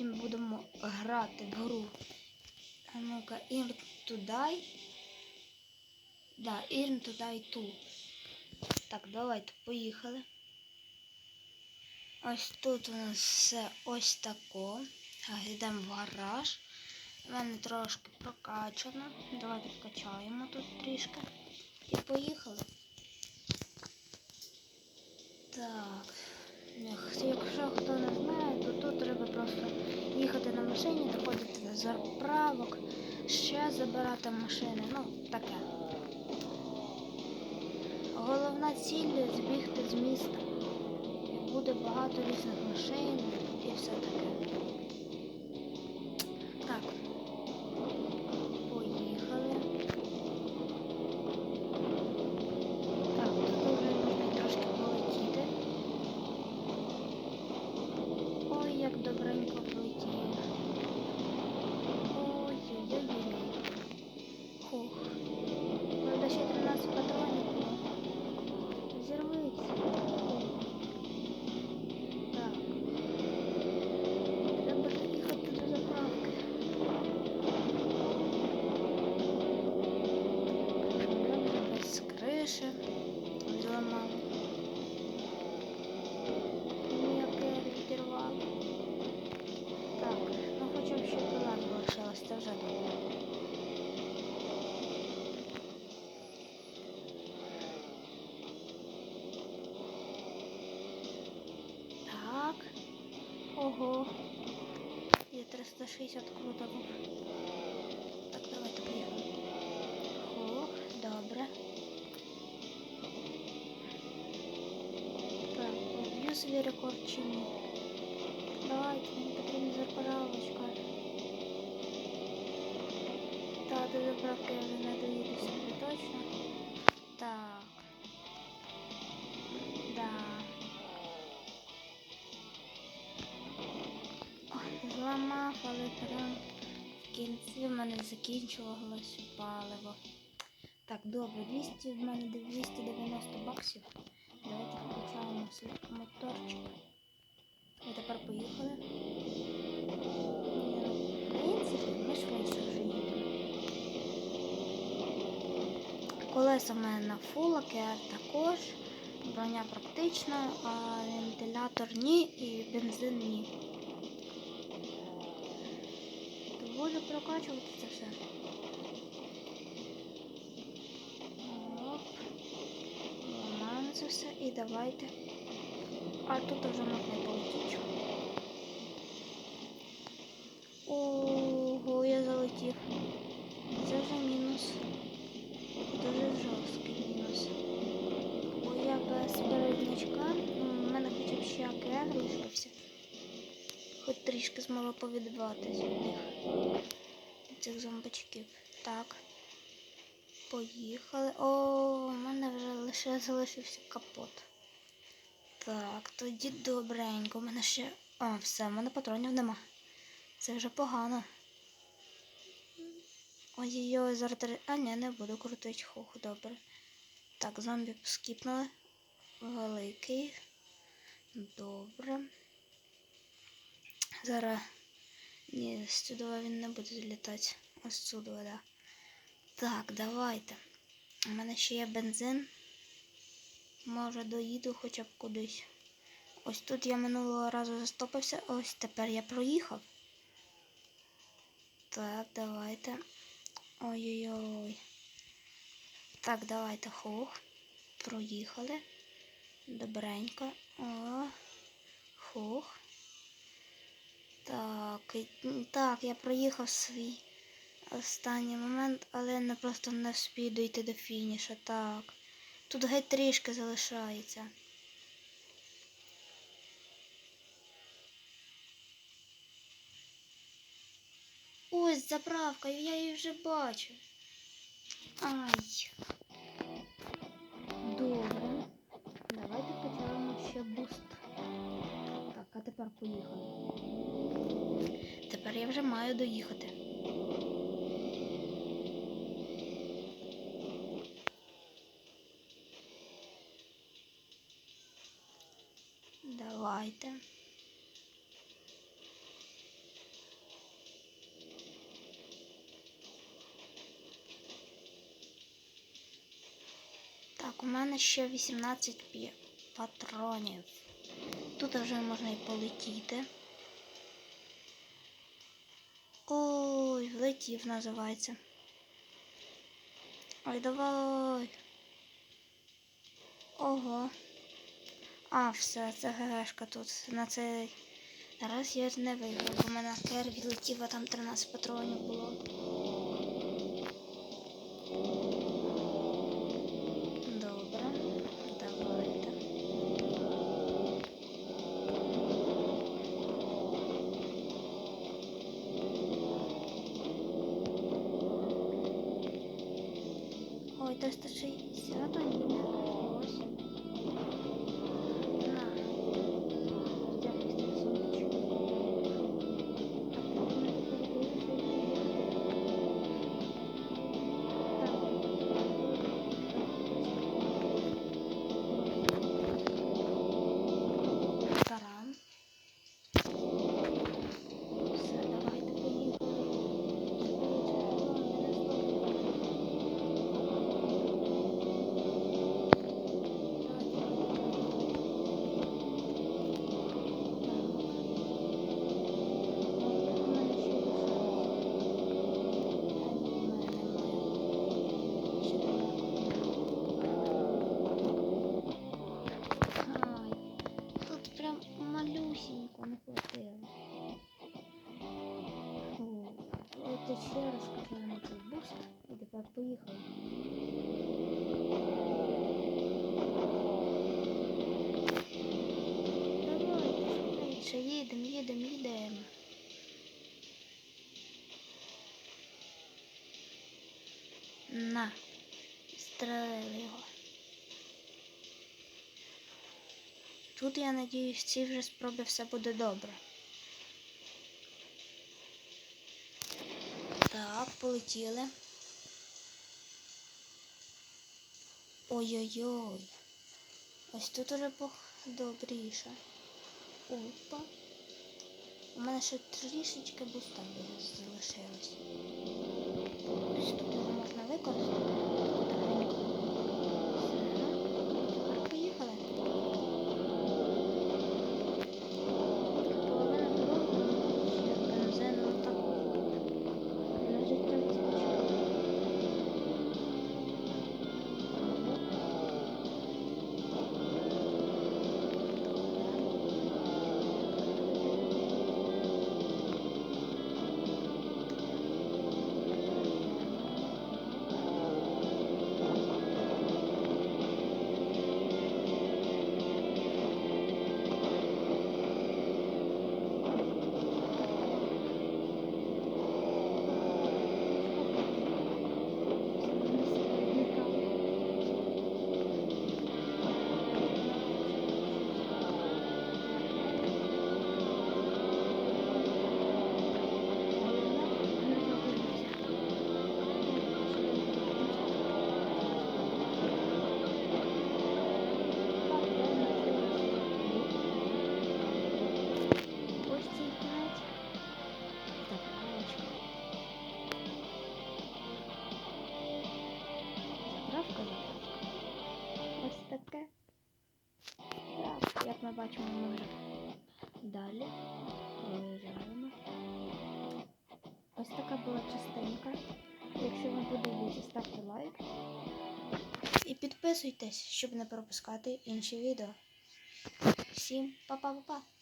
потім будемо грати в гру. А ну-ка, Earn to Die. Да, Earn to Die 2. Так, давайте, поїхали. Ось тут у нас все ось тако. Так, йдемо в гараж. У мене трошки прокачано. Давайте вкачаємо тут трішки. І поїхали. Так. Якщо хто не знає, то тут треба просто їхати на машині, доходити до заправок, ще забирати машини. Ну, таке. Головна ціль збігти з міста. Буде багато різних машин і все таке. 160 круток. Так, давайте поїхали. О, добре. Так, поб'ю свій рекорд чи. Давайте, мені потрібна заправочка. Да, до заправки я вже не доїду точно. Так. Але в кінці в мене закінчувалось паливо. Так, добре, 200 в мене 290 баксів. Давайте включаємо моторчик. І тепер поїхали. Колеса в мене на фул, АКР також. Броня практична, а вентилятор ні і бензин ні. То прокачувати це все. Оп. Ламаємо це все і давайте. А тут вже можна полетіти. Ого, я залетів. Це вже мінус. Дуже жорсткий трішки змогла повідбиватись від них. Цих зомбачків. Так. Поїхали. О, у мене вже лише залишився капот. Так, тоді добренько. У мене ще. А, все, в мене патронів нема. Це вже погано. Ой-ой-ой, зараз. А, ні, не буду крутити. Хух, добре. Так, зомбі скіпнули. Великий. Добре. Зараз. Ні, сюди він не буде злітати. Ось сюди, да. Так, давайте. У мене ще є бензин. Може доїду хоча б кудись. Ось тут я минулого разу застопився, ось тепер я проїхав. Так, давайте. Ой-ой-ой. Так, давайте хух. Проїхали. Добренько. О. Хух. Так, так, я проїхав свій останній момент, але не просто не вспію дійти до фініша. Так. Тут геть трішки залишається. Ось заправка, я її вже бачу. Ай. Добре. Давайте почаємо ще буст. Так, а тепер поїхали маю доїхати. Давайте. Так, у мене ще 18 патронів. Тут вже можна і полетіти. Ой, влетів називається. Ой, давай. Ого. А, все, це ГГшка тут. На цей раз я не виграв, бо в мене кер відлетів, а там 13 патронів було. Ой, 360, у ні, ще раз на цей буст і тепер поїхали. Давайте, швидше, їдемо, їдемо, їдемо. На, стрелили його. Тут, я надіюсь, в цій вже спробі все буде добре. Так, полетіли. Ой-ой-ой. Ось тут уже добріше. Опа. У мене ще трішечки буста залишилось. Ось тут можна використати. Як ми бачимо, ми вже далі проїжджаємо. Ось така була частинка. Якщо вам подобається, ставте лайк. І підписуйтесь, щоб не пропускати інші відео. Всім па-па-па-па!